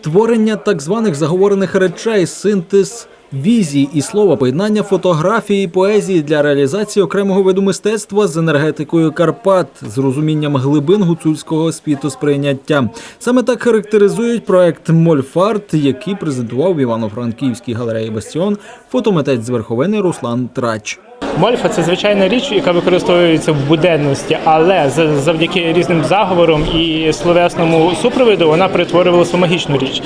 Творення так званих заговорених речей, синтез візій і слова, поєднання фотографії і поезії для реалізації окремого виду мистецтва з енергетикою Карпат, з розумінням глибин гуцульського світосприйняття. Саме так характеризують проект Мольфарт, який презентував в Івано-Франківській галереї Бастіон фотомитець з верховини Руслан Трач. Мольфа це звичайна річ, яка використовується в буденності, але за- завдяки різним заговорам і словесному супроводу вона перетворювалася в магічну річ.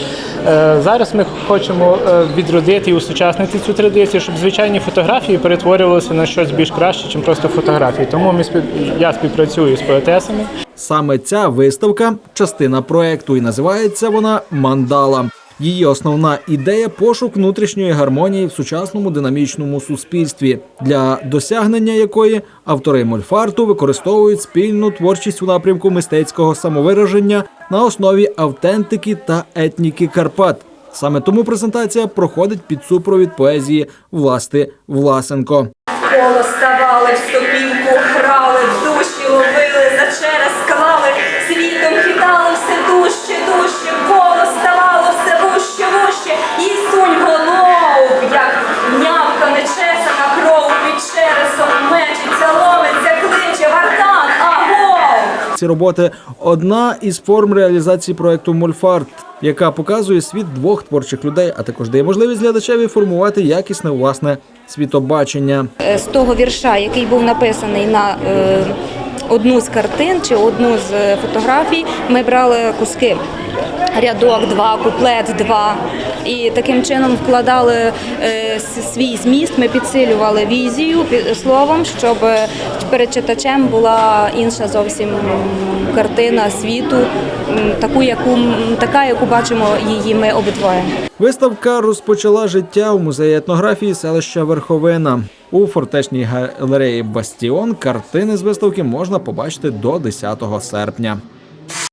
Е, Зараз ми хочемо е, відродити і усучаснити цю традицію, щоб звичайні фотографії перетворювалися на щось більш краще, ніж просто фотографії. Тому ми спів... я співпрацюю з поетесами. Саме ця виставка частина проекту, і називається вона Мандала. Її основна ідея пошук внутрішньої гармонії в сучасному динамічному суспільстві, для досягнення якої автори мольфарту використовують спільну творчість у напрямку мистецького самовираження на основі автентики та етніки Карпат. Саме тому презентація проходить під супровід поезії Власти Власенко. Коло ставали, в сопілку грали, в Ці роботи одна із форм реалізації проекту Мольфарт, яка показує світ двох творчих людей, а також дає можливість глядачеві формувати якісне власне світобачення. Е, з того вірша, який був написаний на е, одну з картин чи одну з е, фотографій, ми брали куски. Рядок два, куплет два. І таким чином вкладали е, свій зміст, ми підсилювали візію словом, щоб е, перед читачем була інша зовсім картина світу, таку, яку, така, яку бачимо її ми обидвоє. Виставка розпочала життя у музеї етнографії селища Верховина. У фортечній галереї Бастіон картини з виставки можна побачити до 10 серпня.